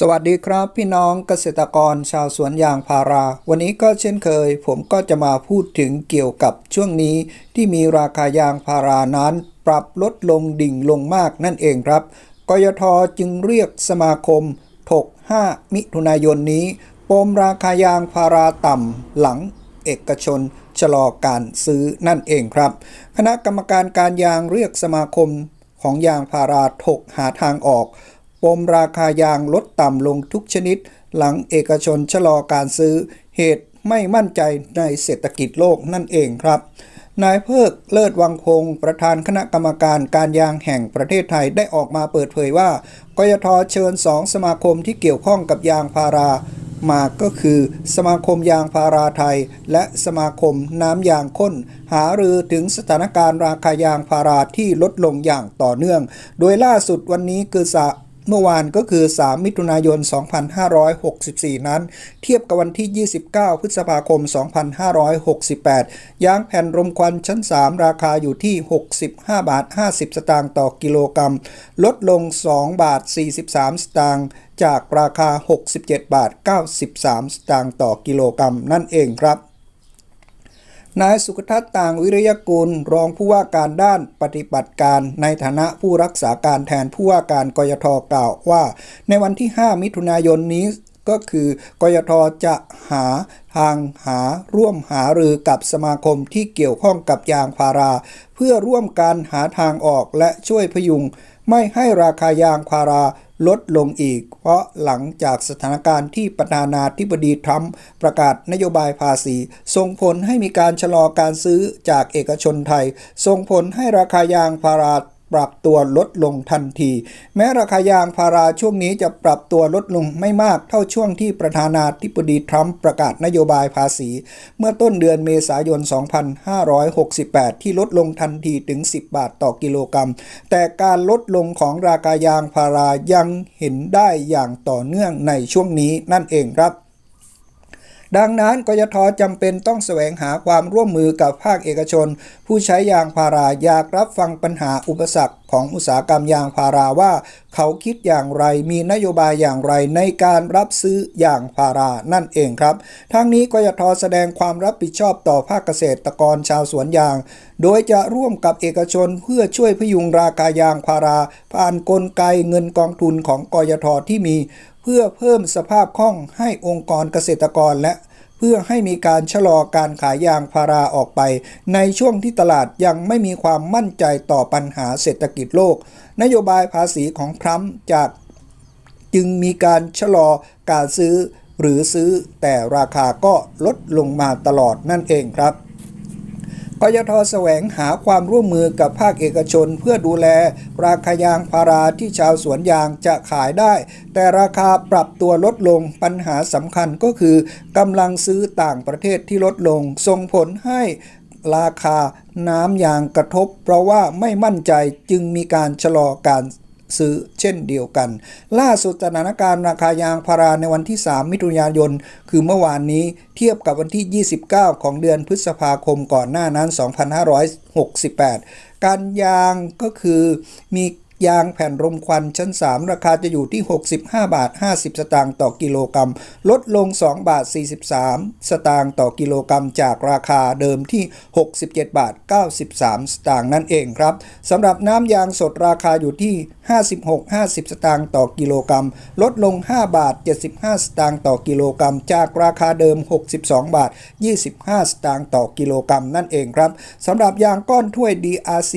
สวัสดีครับพี่น้องเกษตรกรชาวสวนยางพารา วันนี้ก็เช่นเคย ผมก็จะมาพูดถึงเกี่ยวกับช่วงนี้ที่มีราคายางพารานั้น ปรับลดลงดิ่งลงมากนั่นเองครับกยทจึงเรียกสมาคม ถก 5 มิถุนายนนี้ ปมราคายางพาราต่ำหลังเอกชนชะลอการซื้อนั่นเองครับ คณะกรรมการการยางเรียกสมาคมของยางพาราถกหาทางออก ปมราคายางลดต่ำลงทุกชนิด หลังเอกชนชะลอการซื้อ เหตุไม่มั่นใจในเศรษฐกิจโลกนั่นเองครับ นายเพิกเลิศวังคง ประธานคณะกรรมการการยางแห่งประเทศไทยได้ออกมาเปิดเผยว่ากยทเชิญสองสมาคมที่เกี่ยวข้องกับยางพารามาก็คือสมาคมยางพาราไทย และสมาคมน้ำยางข้น หารือถึงสถานการณ์ราคายางพาราที่ลดลงอย่างต่อเนื่อง โดยล่าสุดวันนี้คือ เมื่อวานก็คือ 3 มิถุนายน 2564 นั้น เทียบกับวันที่ 29 พฤษภาคม 2568 ยางแผ่นรมควันชั้น 3 ราคาอยู่ที่ 65 บาท 50 สตางค์ต่อกิโลกรัม ลดลง 2 บาท 43 สตางค์จากราคา 67 บาท 93 สตางค์ต่อกิโลกรัมนั่นเองครับ นายสุขทัศน์ต่างวิริยกุลรองผู้ว่าการด้านปฏิบัติการในฐานะผู้รักษาการแทนผู้ว่าการกยทกล่าวว่า ในวันที่ 5 มิถุนายนนี้ก็คือกยทจะหาทางหาร่วมหารือกับสมาคมที่เกี่ยวข้องกับยางพารา เพื่อร่วมกันหาทางออกและช่วยพยุง ไม่ให้ราคายางพารา ลดลงอีก เพราะหลังจากสถานการณ์ที่ประธานาธิบดีทรัมป์ประกาศนโยบายภาษี ส่งผลให้มีการชะลอการซื้อจากเอกชนไทย ส่งผลให้ราคายางพารา ปรับตัวลดลงทันที แม้ราคายางพาราช่วงนี้จะปรับตัวลดลงไม่มากเท่าช่วงที่ประธานาธิบดีทรัมป์ประกาศนโยบายภาษี เมื่อต้นเดือนเมษายน 2568 ที่ลดลงทันทีถึง 10 บาทต่อกิโลกรัม แต่การลดลงของราคายางพารายังเห็นได้อย่างต่อเนื่องในช่วงนี้นั่นเองครับ ดังนั้นกยทจำเป็นต้องแสวงหาความร่วมมือกับภาคเอกชน ผู้ใช้ยางพาราอยากรับฟังปัญหาอุปสรรคของอุตสาหกรรมยางพาราว่า เขาคิดอย่างไรมีนโยบายอย่างไรในการรับซื้อยางพารานั่นเองครับ ทั้งนี้กยทแสดงความรับผิดชอบต่อภาคเกษตรกรชาวสวนยาง โดยจะร่วมกับเอกชนเพื่อช่วยพยุงราคายางพารา ผ่านกลไกเงินกองทุนของกยทที่มี พื่อเพิ่มสภาพคล่องให้องค์กรเกษตรกรและเพื่อให้มีการชะลอการขายยางพาราออกไป ในช่วงที่ตลาดยังไม่มีความมั่นใจต่อปัญหาเศรษฐกิจโลก นโยบายภาษีของทรัมป์จากจึงมีการชะลอการซื้อหรือซื้อแต่ราคาก็ลดลงมาตลอดนั่นเองครับ กยทแสวงหาความร่วมมือกับภาคเอกชน เพื่อดูแล ราคายางพาราที่ชาวสวนยางจะขายได้ แต่ราคาปรับตัวลดลงปัญหาสำคัญก็คือกำลังซื้อต่างประเทศที่ลดลง ส่งผลให้ราคาน้ำยางกระทบ เพราะว่าไม่มั่นใจจึงมีการชะลอการ ซื้อเช่นเดียวกัน ล่าสุดสถานการณ์ราคายางพาราในวันที่ 3 มิถุนายน คือเมื่อวานนี้เทียบกับวันที่ 29 ของเดือนพฤษภาคมก่อนหน้านั้น 2568 การยางก็คือมียางแผ่นรมควันชั้น 3 ราคาจะอยู่ที่ 65 บาท 50 สตางค์ต่อกิโลกรัม ลดลง 2 บาท 43 สตางค์ต่อกิโลกรัม จากราคาเดิมที่ 67 บาท 93 สตางค์นั่นเองครับสำหรับน้ำยางสดราคาอยู่ที่ 56 50 สตางค์ต่อกิโลกรัม ลดลง 5 บาท 75 สตางค์ต่อกิโลกรัม จากราคาเดิม 62 บาท 25 สตางค์ต่อกิโลกรัมนั่นเองครับสำหรับยางก้อนถ้วย DRC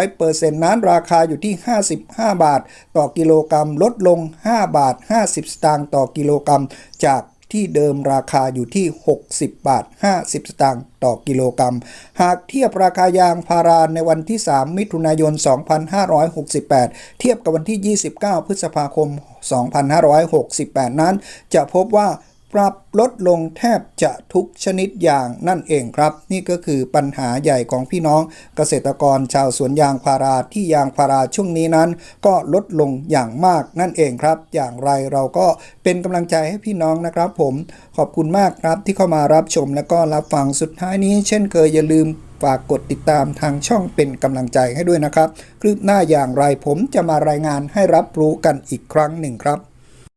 100%นั้นราคาอยู่ที่ 55 บาท ต่อกิโลกรัม ลดลง 5 บาท 50 สตางค์ต่อกิโลกรัม จาก ที่เดิมราคาอยู่ที่ 60 บาท 50 สตางค์ต่อกิโลกรัม หากเทียบราคายางพาราในวันที่ 3 มิถุนายน 2568 เทียบกับวันที่ 29 พฤษภาคม 2568 นั้น จะพบว่า ปรับลดลงแทบจะทุกชนิดอย่างนั่นเองครับ นี่ก็คือปัญหาใหญ่ของพี่น้องเกษตรกรชาวสวนยางพาราที่ยางพาราช่วงนี้นั้น ก็ลดลงอย่างมากนั่นเองครับ อย่างไรเราก็เป็นกำลังใจให้พี่น้องนะครับ ผมขอบคุณมากครับที่เข้ามารับชมและก็รับฟังสุดท้ายนี้เช่นเคยอย่าลืมฝากกดติดตามทางช่องเป็นกำลังใจให้ด้วยนะครับ คลิปหน้าอย่างไรผมจะมารายงานให้รับรู้กันอีกครั้งหนึ่งครับ